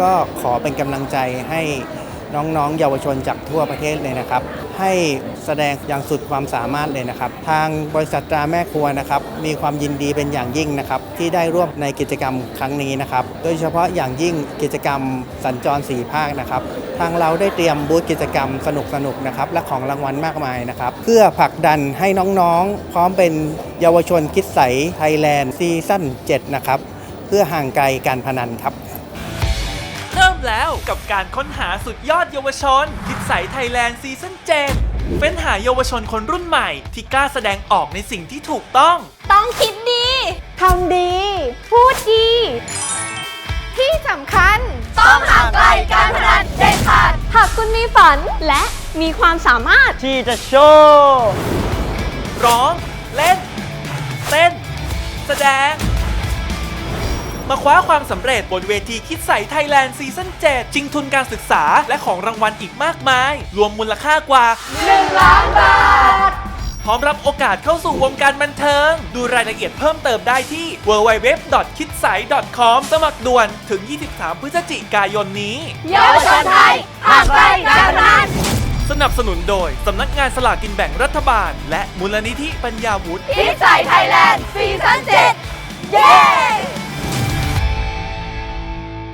ก็ขอเป็นกำลังใจให้น้องๆ เยาวชนจากทั่วประเทศเลยนะครับ ให้แสดงอย่างสุดความสามารถเลยนะครับ ทางบริษัทตราแม่ครัวนะครับ มีความยินดีเป็นอย่างยิ่งนะครับ ที่ได้ร่วมในกิจกรรมครั้งนี้นะครับ โดยเฉพาะอย่างยิ่งกิจกรรมสัญจรสีภาคนะครับ ทางเราได้เตรียมบูธกิจกรรมสนุกๆนะครับ และของรางวัลมากมายนะครับ เพื่อผลักดันให้น้องๆ พร้อมเป็นเยาวชนคิดใสไทยแลนด์ซีซั่น7นะครับ เพื่อห่างไกลการพนันครับ แล้วกับการค้นหาสุดยอดเยาวชนคิดใสไทยแลนด์ซีซั่น7เฟ้นหาเยาวชนคนรุ่นใหม่ ที่กล้าแสดงออกในสิ่งที่ถูกต้อง ต้องคิดดี ทำดี พูดดี ที่สำคัญ ต้องห่างไกลการพนันเด็ดขาด หากคุณมีฝันและมีความสามารถ ที่จะโชว์ ร้อง เล่น เต้น แสดง มาคว้าความสำเร็จบนเวทีคิดใสไทยแลนด์ซีซั่น7ชิงทุนการศึกษาและของรางวัลอีกมากมาย รวมมูลค่ากว่า 1 ล้านบาท พร้อมรับโอกาสเข้าสู่วงการบันเทิง ดูรายละเอียดเพิ่มเติมได้ที่ www.kidsai.com สมัครด่วนถึง 23 พฤศจิกายนนี้ เยาวชนไทยห่างไกลการพนันสนับสนุนโดย สำนักงานสลากกินแบ่งรัฐบาล และมูลนิธิปัญญาวุฒิ คิดใส่ไทยแลนด์ซีซั่น7เย้